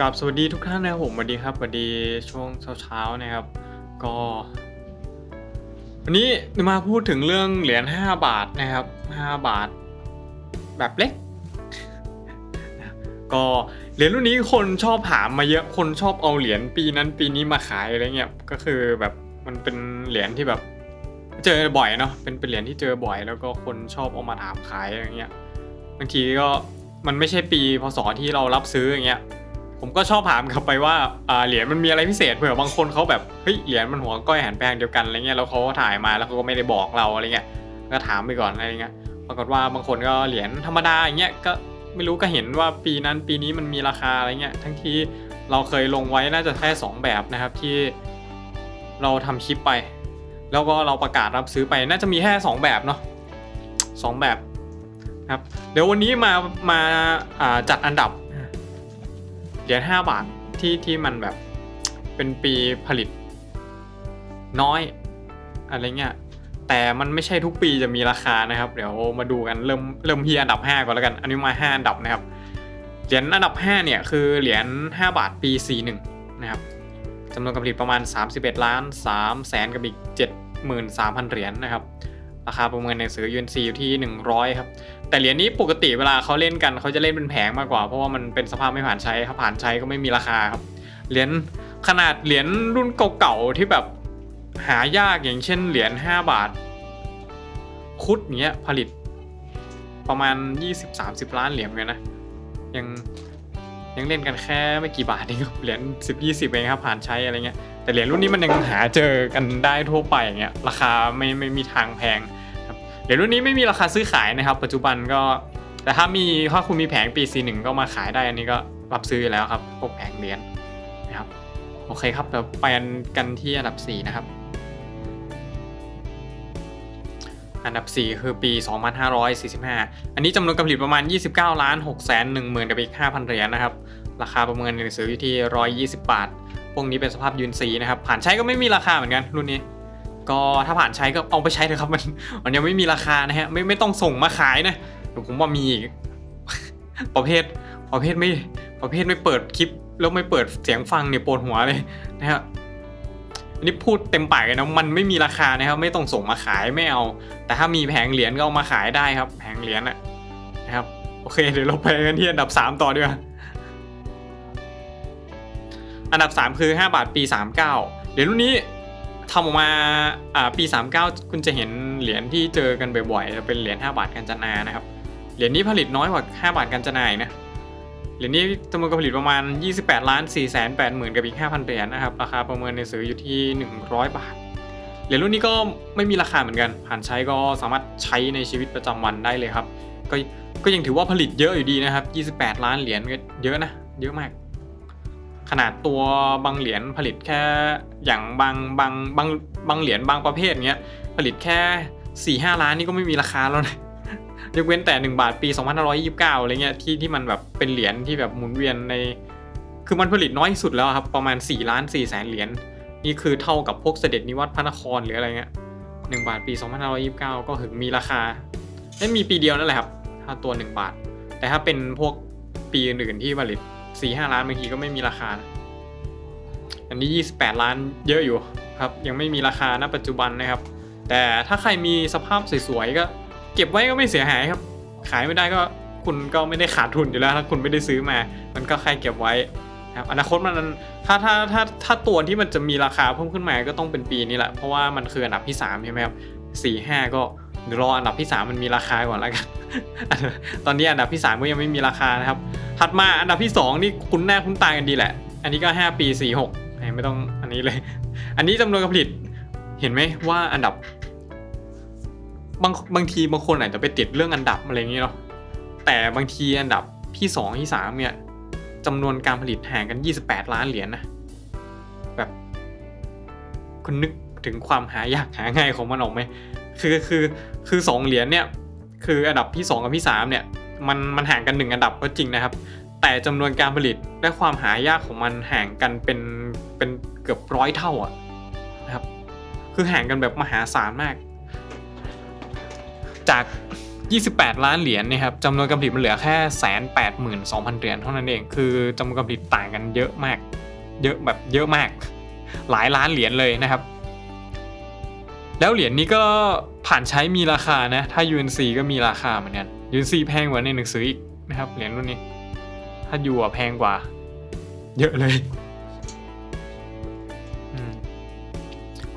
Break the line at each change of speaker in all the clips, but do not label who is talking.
กับสวัสดีทุกท่านนะครับผมสวัสดีครับสวัสดีช่วงเช้าๆนะครับ ก็ วันนี้มาพูดถึงเรื่องเหรียญ5บาทนะครับ5บาท แบบเล็ก ก็เหรียญรุ่นนี้คนชอบถามมาเยอะคนชอบเอาเหรียญปีนั้นปีนี้มาขายอะไรเงี้ยก็คือแบบมันเป็นเหรียญที่แบบ เจอบ่อยเนาะเป็นเป็นเหรียญที่เจอบ่อย แล้วก็คนชอบเอามาถามขายอะไรเงี้ยบางทีก็มันไม่ใช่ปีพศที่เรารับซื้ออย่างเงี้ย ผมก็ชอบถามกลับไปว่าเหรียญมันมีอะไรพิเศษเผื่อบางคนเขาแบบเฮ้ยเหรียญมันหัวก้อยหันแพงเดียวกันอะไรเงี้ยแล้วเขาก็ถ่ายมาแล้วเขาก็ไม่ได้บอกเราอะไรเงี้ยก็ถามไปก่อนอะไรเงี้ยปรากฏว่าบางคนก็เหรียญธรรมดาอย่างเงี้ยก็ไม่รู้ก็เห็นว่าปีนั้นปีนี้มันมีราคาอะไรเงี้ยทั้งที่เราเคยลงไว้น่าจะแค่สองแบบนะครับที่เราทำคลิปไป แล้วก็เราประกาศรับซื้อไปน่าจะมีแค่สองแบบเนาะสองแบบครับเดี๋ยววันนี้มามาาจัดอันดับ เหรียญ5บาทที่ที่มันแบบเป็นปีผลิต น้อยอะไรเงี้ยแต่มันไม่ใช่ทุกปีจะมีราคานะครับ เดี๋ยวมาดูกันเริ่มเริ่มที่อันดับ 5 ก่อนแล้วกัน อันนี้มา 5 อันดับนะครับ เหรียญอันดับ 5 เนี่ยคือเหรียญ5บาทปี 41 นะครับจำนวนการผลิตประมาณ 31 ล้าน3แสนกับอีก 73,000 เหรียญนะครับ ราคาประเมินในซื้อ UNC อยู่ที่ 100 ครับ แต่เหรียญนี้ปกติเวลาเขาเล่นกันเขาจะเล่นเป็นแผงมากกว่า เพราะว่ามันเป็นสภาพไม่ผ่านใช้ครับผ่านใช้ก็ไม่มีราคาครับเหรียญขนาดเหรียญรุ่นเก่าๆที่แบบหายากอย่างเช่นเหรียญ5บาท คุดเนี้ยผลิตประมาณ 20-30 ล้านเหรียญเลยนะยังยังเล่นกันแค่ไม่กี่บาทเองครับเหรียญ10-20เองครับผ่านใช้อะไรเงี้ยแต่เหรียญรุ่นนี้มันยังหาเจอกันได้ทั่วไปอย่างเงี้ยราคาไม่ไม่มีทางแพง เหรียญรุ่นนี้ไม่มีราคาซื้อขายนะครับ ปัจจุบันก็ แต่ถ้ามีถ้าคุณมีแผงปี C1 ก็มาขายได้อันนี้ก็รับซื้ออยู่แล้วครับพวกแผงเหรียญนะครับโอเคครับเดี๋ยวไปกันที่อันดับ 4 นะครับ อันดับ 4 คือปี 2545 อันนี้จำนวนการผลิตประมาณ 29 ล้าน6แสน1หมื่นกับอีก 5,000 เหรียญนะครับ ราคาประเมินในหนังสืออยู่ที่ 120 บาท พวกนี้เป็นสภาพยืนสีนะครับ ผ่านใช้ก็ไม่มีราคาเหมือนกันรุ่นนี้ ก็ถ้าผ่านใช้ก็เอาไปใช้เถอะครับมันมันยังไม่มีราคานะฮะไม่ไม่ต้องส่งมาขายนะเดี๋ยวผมว่ามีอีกประเภทประเภทไม่ประเภทไม่เปิดคลิป แล้วไม่เปิดเสียงฟังเนี่ยปวดหัวเลยนะฮะอันนี้พูดเต็มปากเลยนะมันไม่มีราคานะครับ ไม่ต้องส่งมาขายไม่เอา แต่ถ้ามีแผงเหรียญก็เอามาขายได้ครับ แผงเหรียญนะนะครับโอเคเดี๋ยวเราไปกันที่อันดับ 3 ต่อดีกว่าอันดับ 3 คือ 5 บาทปี 39เหรียญรุ่นนี้ ทำออกมาปี 39 คุณจะเห็นเหรียญที่เจอกันบ่อยๆจะเป็นเหรียญ5บาทกัญจนานะครับเหรียญนี้ผลิตน้อยกว่า 5 บาทกัญจนาอีกนะเหรียญนี้จำนวนการผลิตประมาณ 28ล้าน4 8หมื่นกับอีก 5,000เหรียญนะครับราคาประเมินในซื้ออยู่ที่ 100 บาทเหรียญรุ่นนี้ก็ไม่มีราคาเหมือนกัน ผ่านใช้ก็สามารถใช้ในชีวิตประจำวันได้เลยครับ ก็ก็ยังถือว่าผลิตเยอะอยู่ดีนะครับ 28 ล้านเหรียญก็เยอะนะ เยอะมาก ขนาดตัวบางเหรียญผลิตแค่อย่างบางบางบางบางเหรียญบางประเภทเงี้ยผลิตแค่4ี่ห้าล้านนี่ก็ไม่มีราคาแล้วนะยกเว้นแต่ 1 บาทปี 2529 อะไรเงี้ยที่ที่มันแบบเป็นเหรียญที่แบบหมุนเวียนใน คือมันผลิตน้อยที่สุดแล้วครับประมาณ 4 ล้าน4แสนเหรียญนี่คือเท่ากับพวกเสด็จนิวัตรพระนครหรืออะไรเงี้ย1บาทปี 2529 ก็ถึงมีราคาไม่มีปีเดียวนั่นแหละครับถ้าตัว 1 บาท แต่ถ้าเป็นพวกปีอื่นๆที่ผลิต 4 5ล้านบางทีก็ไม่มีราคานะอันนี้ 28 ล้านเยอะอยู่ครับ ยังไม่มีราคาณปัจจุบันนะครับ แต่ถ้าใครมีสภาพสวยๆก็ เก็บไว้ก็ไม่เสียหายครับ ขายไม่ได้ก็คุณก็ไม่ได้ขาดทุนอยู่แล้วถ้าคุณไม่ได้ซื้อมา มันก็แค่เก็บไว้ครับอนาคตมันถ้าถ้าถ้าถ้าตัวที่มันจะมีราคาเพิ่มขึ้นมาก็ต้องเป็นปีนี้แหละเพราะว่ามันคืออันดับที่3ใช่ไหมครับสี่ห้าก็เดี๋ยวรออันดับที่ 3 มันมีราคาก่อนแล้วกัน ตอนนี้อันดับที่3ก็ยังไม่มีราคานะครับ ถัดมาอันดับที่ 2 นี่คุ้นหน้าคุ้นตากันดีแหละ อันนี้ก็ 5 ปี 46 ไม่ต้องอันนี้เลย อันนี้จำนวนการผลิต เห็นไหมว่าอันดับ บางบางทีบางคนอาจจะไปติดเรื่องอันดับอะไรอย่างนี้เนาะ แต่บางทีอันดับที่2ที่3เนี่ยจำนวนการผลิตห่างกัน 28 ล้านเหรียญนะแบบคุณนึกถึงความหายากหาง่ายของมันออกไหม คือคือคือสองเหรียญเนี่ย คืออันดับที่ 2 กับที่3เนี่ยมันมันห่างกัน 1 อันดับก็จริงนะครับ แต่จำนวนการผลิตและความหายากของมันห่างกันเป็นเป็นเกือบร้อยเท่าอะนะครับ คือห่างกันแบบมหาศาลมาก จาก 28 ล้านเหรียญเนะครับจำนวนการผลิตมันเหลือแค่แสนแปดหมื่นสองพันเหรียญเท่านั้นเองคือจำนวนการผลิตต่างกันเยอะมาก เยอะแบบเยอะมาก หลายล้านเหรียญเลยนะครับ แล้วเหรียญนี้ก็ผ่านใช้มีราคานะ ถ้า UNC ก็มีราคาเหมือนกัน UNC แพงกว่าในหนังสืออีกนะครับเหรียญรุ่นนี้ ถ้ายูอะแพงกว่า เยอะเลย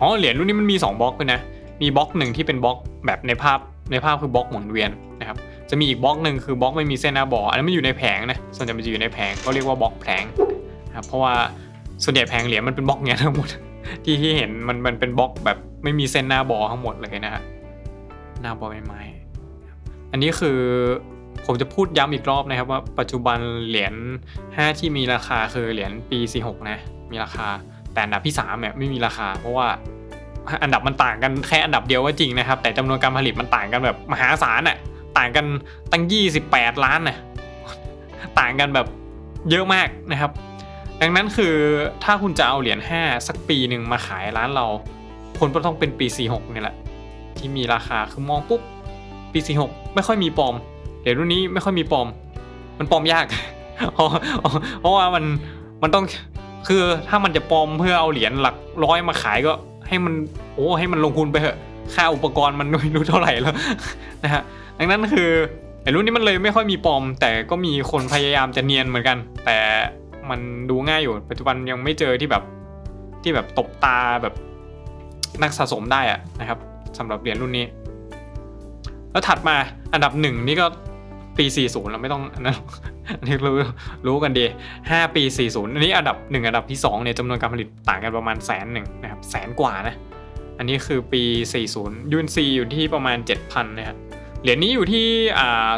อ๋อเหรียญรุ่นนี้มันมี 2บล็อกเลยนะ มีบล็อกหนึ่งที่เป็นบล็อกแบบในภาพในภาพคือบล็อกหมุนเวียนนะครับ จะมีอีกบล็อกหนึ่งคือบล็อกไม่มีเส้นหน้าบออันนั้นมันอยู่ในแผงนะส่วนใหญ่มันจะอยู่ในแผงก็เรียกว่าบล็อกแผงนะครับเพราะว่าส่วนใหญ่แผงเหรียญมันเป็นบล็อกเงี้ยทั้งหมดที่ที่เห็นมันมันเป็นบล็อกแบบ ไม่มีเส้นหน้าบอทั้งหมดเลยนะฮะหน้าบอใบไม้ครับอันนี้คือผมจะพูดย้ำอีกรอบนะครับว่าปัจจุบันเหรียญ5ที่มีราคาคือเหรียญปี 46 นะ มีราคาแต่อันดับที่3เนี่ยไม่มีราคา เพราะว่าอันดับมันต่างกันแค่อันดับเดียวก็จริงนะครับ แต่จำนวนการผลิตมันต่างกันแบบมหาศาลน่ะต่างกันตั้ง 28 ล้านน่ะต่างกันแบบเยอะมากนะครับ ดังนั้นคือถ้าคุณจะเอาเหรียญ5สักปีหนึ่งมาขายร้านเรา คนก็ต้องเป็นปี 46เนี่ยแหละ ที่มีราคาคือมองปุ๊บปี 46 ไม่ค่อยมีปลอมเหรียญรุ่นนี้ไม่ค่อยมีปลอม มันปลอมยากเพราะว่ามันมันต้องคือถ้ามันจะปลอมเพื่อเอาเหรียญหลักร้อยมาขายก็ให้มันโอ้ให้มันลงทุนไปเถอะค่าอุปกรณ์มันไม่รู้เท่าไหร่แล้วนะฮะดังนั้นคือไอ้รุ่นนี้มันเลยไม่ค่อยมีปลอม แต่ก็มีคนพยายามจะเนียนเหมือนกัน แต่มันดูง่ายอยู่ปัจจุบันยังไม่เจอที่แบบที่แบบตบตาแบบ นักสะสมได้อะนะครับสำหรับเหรียญรุ่นนี้ แล้วถัดมาอันดับหนึ่งนี่ก็ปี 40 เราไม่ต้องอันนี้รู้รู้กันดี 5 ปี 40 อันนี้อันดับ 1 อันดับที่2เนี่ยจำนวนการผลิตต่างกันประมาณแสนหนึ่งนะครับแสนกว่านะ อันนี้คือปี 40 UNC อยู่ที่ประมาณ 7,000นะครับเหรียญนี้อยู่ที่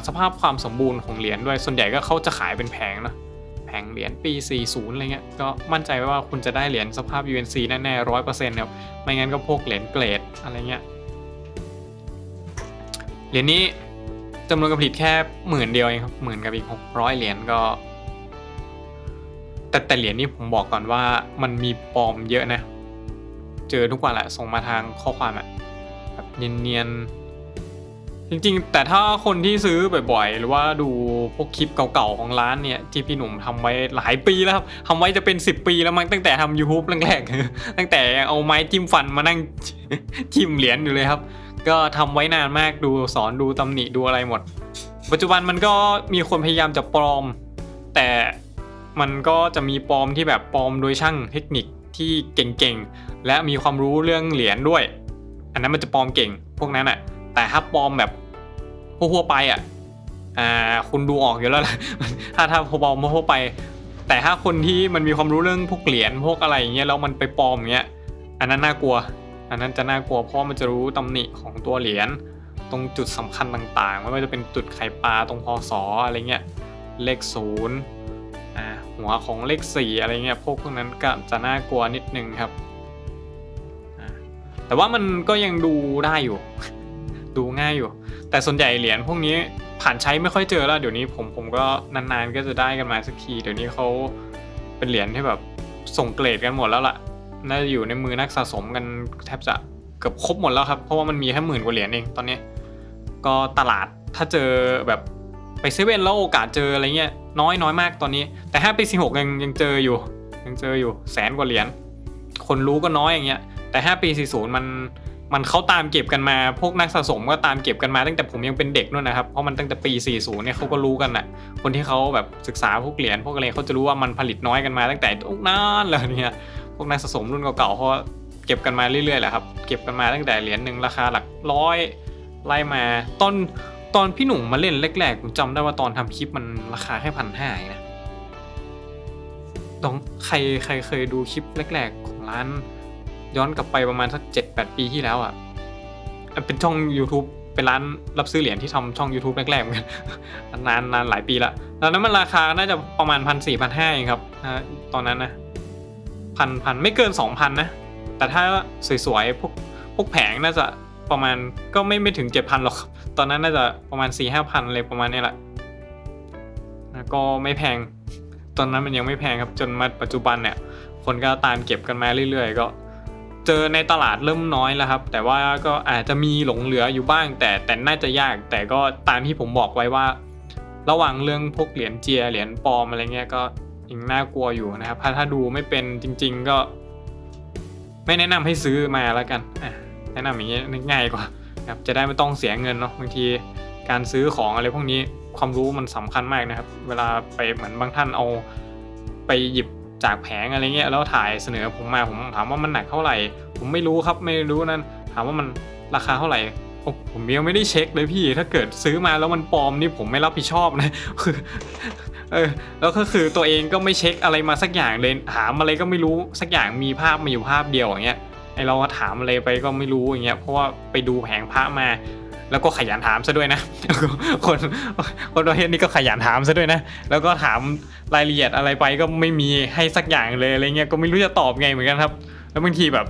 สภาพความสมบูรณ์ของเหรียญด้วยส่วนใหญ่ก็เขาจะขายเป็นแผงเนอะ แผงเหรียญปี 40 อะไรเงี้ย ก็มั่นใจว่าคุณจะได้เหรียญสภาพ UNC แน่ๆร้อยเปอร์เซ็นต์ครับไม่งั้นก็พวกเหรียญเกรดอะไรเงี้ย เหรียญนี้จำนวนกรผลิตแค่หมื่นเดียวเองครับหมื่นกับอีกหกร้อยเหรียญก็ แต่แต่เหรียญนี้ผมบอกก่อนว่ามันมีปลอมเยอะนะ เจอทุกวันแหละส่งมาทางข้อความอะแบบเนียนๆ จริงๆ แต่ถ้าคนที่ซื้อบ่อยๆ หรือว่าดูพวกคลิปเก่าๆ ของร้านเนี่ยที่พี่หนุ่มทำไว้หลายปีแล้วครับทำไว้จะเป็น 10 ปีแล้วมั้งตั้งแต่ทำ YouTube แรกๆ ตั้งแต่เอาไม้จิ้มฟันมานั่งจิ้มเหรียญอยู่เลยครับ ก็ทำไว้นานมากดูสอนดูตำหนิดูอะไรหมด ปัจจุบันมันก็มีคนพยายามจะปลอม แต่มันก็จะมีปลอมที่แบบปลอมโดยช่างเทคนิคที่เก่งๆ และมีความรู้เรื่องเหรียญด้วย อันนั้นมันจะปลอมเก่ง พวกนั้นอะ แต่ถ้าปลอมแบบทั่วไปอะอ่าคุณดูออกอยู่แล้วล่ะถ้าถ้าปลอมทั่วไป แต่ถ้าคนที่มันมีความรู้เรื่องพวกเหรียญพวกอะไรอย่างเงี้ยแล้วมันไปปลอมอย่างเงี้ยอันนั้นน่ากลัว อันนั้นจะน่ากลัวเพราะมันจะรู้ตำหนิของตัวเหรียญตรงจุดสำคัญต่างๆ ไม่ว่าจะเป็นจุดไข่ปลาตรงพศอะไรเงี้ยเลขศูนย์หัวของเลขสี่อะไรเงี้ยพวกพวกนั้นก็จะน่ากลัวนิดนึงครับแต่ว่ามันก็ยังดูได้อยู่ ดูง่ายอยู่ แต่ส่วนใหญ่เหรียญพวกนี้ผ่านใช้ไม่ค่อยเจอแล้วเดี๋ยวนี้ผมผมก็นานๆก็จะได้กันมาสักทีเดี๋ยวนี้เขาเป็นเหรียญที่แบบส่งเกรดกันหมดแล้วล่ะน่าจะอยู่ในมือนักสะสมกันแทบจะเกือบครบหมดแล้วครับ เพราะว่ามันมีแค่หมื่นกว่าเหรียญเองตอนนี้ ก็ตลาดถ้าเจอแบบไปเซเว่นแล้วโอกาสเจออะไรเงี้ยน้อยน้อยมากตอนนี้ แต่5ปี46ยังยังเจออยู่ ยังเจออยู่แสนกว่าเหรียญคนรู้ก็น้อยอย่างเงี้ยแต่5ปี40มัน มันเขาตามเก็บกันมา พวกนักสะสมก็ตามเก็บกันมาตั้งแต่ผมยังเป็นเด็กนู่นนะครับ เพราะมันตั้งแต่ปี 40 เนี่ยเขาก็รู้กันน่ะคนที่เขาแบบศึกษาพวกเหรียญพวกอะไรเขาจะรู้ว่ามันผลิตน้อยกันมาตั้งแต่ตุกนานเลยเนี่ยพวกนักสะสมรุ่นเก่าๆเขาเก็บกันมาเรื่อยๆแหละครับ เก็บกันมาตั้งแต่เหรียญหนึ่งราคาหลักร้อยไล่มาตอนตอนพี่หนุ่มมาเล่นแรกๆผมจำได้ว่าตอนทำคลิปมันราคาแค่พันห้านะต้องใครใครเคยดูคลิปแรกๆของร้าน ย้อนกลับไปประมาณสักเจ็ดแปดปีที่แล้วอะเป็นช่อง YouTube เป็นร้านรับซื้อเหรียญที่ทำช่อง YouTube แรกๆเหมือนกันนานนานหลายปีละตอนนั้นมันราคาน่าจะประมาณพันสี่พันห้าเองครับตอนนั้นนะพันพันไม่เกินสองพันนะ แต่ถ้าสวยๆพวกพวกแผงน่าจะประมาณก็ไม่ไม่ถึงเจ็ดพันหรอก ตอนนั้นน่าจะประมาณสี่ห้าพันเลยประมาณนี้แหละนะก็ไม่แพง ตอนนั้นมันยังไม่แพงครับจนมาปัจจุบันเนี่ย คนก็ตามเก็บกันมาเรื่อยๆ ก็ เจอในตลาดเริ่มน้อยแล้วครับ แต่ว่าก็อาจจะมีหลงเหลืออยู่บ้าง แต่แต่น่าจะยาก แต่ก็ตามที่ผมบอกไว้ว่า ระหว่างเรื่องพวกเหรียญเจียเหรียญปลอมอะไรเงี้ยก็ยังน่ากลัวอยู่นะครับ ถ้าถ้าดูไม่เป็นจริง ๆก็ ไม่แนะนำให้ซื้อมาแล้วกันแนะนำอย่างนี้ง่ายกว่าครับจะได้ไม่ต้องเสียเงินเนาะบางทีการซื้อของอะไรพวกนี้ความรู้มันสำคัญมากนะครับ เวลาไปเหมือนบางท่านเอาไปหยิบ จากแผงอะไรเงี้ยแล้วถ่ายเสนอผมมาผมถามว่ามันหนักเท่าไหร่ ผมไม่รู้ครับไม่รู้นั่นถามว่ามันราคาเท่าไหร่โอ้ผมยังไม่ได้เช็คเลยพี่ ถ้าเกิดซื้อมาแล้วมันปลอมนี่ผมไม่รับผิดชอบนะคือเออแล้วก็คือตัวเองก็ไม่เช็คอะไรมาสักอย่างเลยถามอะไรก็ไม่รู้สักอย่างมีภาพมาอยู่ภาพเดียวอย่างเงี้ยไอเราถามอะไรไปก็ไม่รู้อย่างเงี้ยเพราะว่าไปดูแผงพระมา แล้วก็ขยันถามซะด้วยนะ คนคนประเภทนี้ก็ขยันถามซะด้วยนะ แล้วก็ถามรายละเอียดอะไรไปก็ไม่มีให้สักอย่างเลยอะไรเงี้ยก็ไม่รู้จะตอบไงเหมือนกันครับ แล้วบางทีแบบ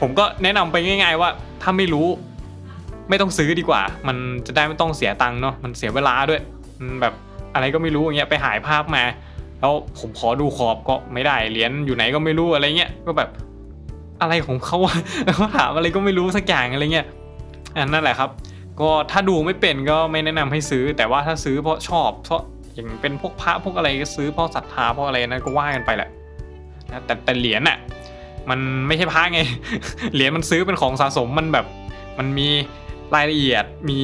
ผมก็แนะนำไปง่าย ๆ ว่าถ้าไม่รู้ ไม่ต้องซื้อดีกว่า มันจะได้ไม่ต้องเสียตังค์เนาะมันเสียเวลาด้วยแบบอะไรก็ไม่รู้อย่างเงี้ยไปหายภาพมา แล้วผมขอดูขอบก็ไม่ได้เหรียญอยู่ไหนก็ไม่รู้อะไรเงี้ยก็แบบอะไรของเขาวะแล้วก็ถามอะไรก็ไม่รู้สักอย่างอะไรเงี้ยอันนั่นแหละครับ ก็ถ้าดูไม่เป็นก็ไม่แนะนำให้ซื้อ แต่ว่าถ้าซื้อเพราะชอบเพราะอย่างเป็นพวกพระพวกอะไรก็ซื้อเพราะศรัทธาเพราะอะไรนั้นก็ว่ากันไปแหละนะแต่แต่เหรียญน่ะมันไม่ใช่พระไง เหรียญมันซื้อเป็นของสะสมมันแบบมันมีรายละเอียดมี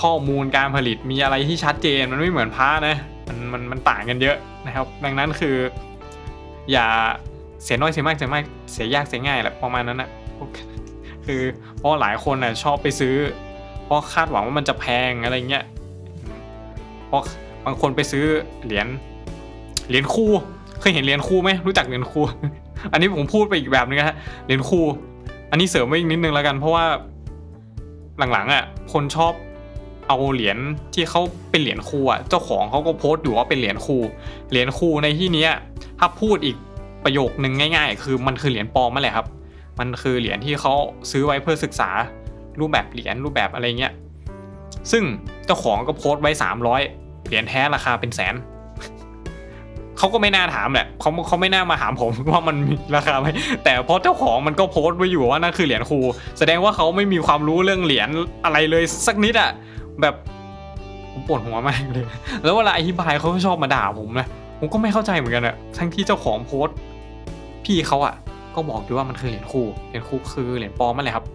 ข้อมูลการผลิตมีอะไรที่ชัดเจนมันไม่เหมือนพระนะมันมันมันต่างกันเยอะนะครับ ดังนั้นคือ อย่าเสียน้อยเสียมากเสียมากเสียยากเสียง่ายแหละประมาณนั้นนะคือเพราะหลายคนน่ะชอบไปซื้อ ราะคาดหวังว่ามันจะแพงอะไรเงี้ยเพราะบางคนไปซื้อเหรียญเหรียญคู่เคยเห็นเหรียญคู่ไหมรู้จักเหรียญคู่ อันนี้ผมพูดไปอีกแบบนึงนะฮะเหรียญคู่ อันนี้เสริมไว้อีกนิดนึงแล้วกัน เพราะว่าหลังๆอะคนชอบเอาเหรียญที่เขาเป็นเหรียญคู่อะเจ้าของเขาก็โพสต์อยู่ว่าเป็นเหรียญคู่เหรียญคู่ในที่นี้ถ้าพูดอีกประโยคนึงง่าย ๆ คือมันคือเหรียญปลอมนั่นแหละครับ มันคือเหรียญที่เขาซื้อไว้เพื่อศึกษา รูปแบบเหรียญรูปแบบอะไรเงี้ยซึ่งเจ้าของก็โพสต์ไว้ 300 เหรียญแท้ราคาเป็นแสนเขาก็ไม่น่าถามแหละเขาเขาไม่น่ามาถามผมว่ามันมีราคาไหมแต่เพราะเจ้าของมันก็โพสต์ไว้อยู่ว่านั่นคือเหรียญครู แสดงว่าเขาไม่มีความรู้เรื่องเหรียญอะไรเลยสักนิดอะแบบผมปวดหัวมากเลย แล้วเวลาอธิบายเขาก็ชอบมาด่าผมนะผมก็ไม่เข้าใจเหมือนกันอะทั้งที่เจ้าของโพสต์ พี่เขาอะก็บอกด้วยว่ามันคือเหรียญครูเหรียญครูคือเหรียญปลอมนั่นแหละครับ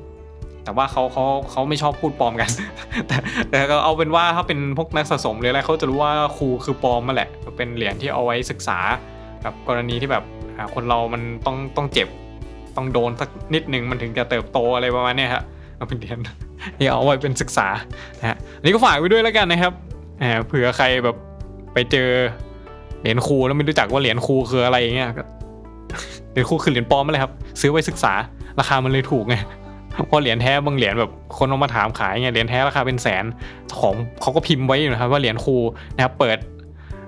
แต่ว่าเขาเขาเขาไม่ชอบพูดปลอมกัน แต่แต่ก็เอาเป็นว่าถ้าเป็นพวกนักสะสมหรืออะไรเขาจะรู้ว่าครูคือปลอมมาแหละ เป็นเหรียญที่เอาไว้ศึกษาแบบกรณีที่แบบคนเรามันต้องต้องเจ็บต้องโดนสักนิดหนึ่งมันถึงจะเติบโตอะไรประมาณนี้ยฮะเอาเป็นเหรียญที่เอาไว้เป็นศึกษานะฮะอันนี้ก็ฝากไว้ด้วยแล้วกันนะครับเผื่อใครแบบไปเจอเหรียญครูแล้วไม่รู้จักว่าเหรียญครูคืออะไรอย่างเงี้ยเหรียญครูคือเหรียญปลอมนั่นแหละครับ ซื้อไว้ศึกษาราคามันเลยถูกไง พราะเหรียญแท้บางเหรียญแบบคนเอามาถามขายไงเหรียญแท้ราคาเป็นแสนของเขาก็พิมพ์ไว้อยู่นะครับว่าเหรียญครูนะครับเปิด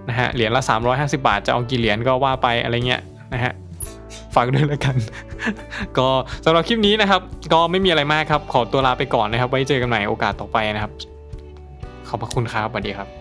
นะฮะเหรียญละ 350 บาทจะเอากี่เหรียญก็ว่าไปอะไรเงี้ยนะฮะฝากด้วยแล้วกัน ก็สำหรับคลิปนี้นะครับ ก็ไม่มีอะไรมากครับ ขอตัวลาไปก่อนนะครับ ไว้เจอกันใหม่โอกาสต่อไปนะครับ ขอบพระคุณครับสวัสดีครับ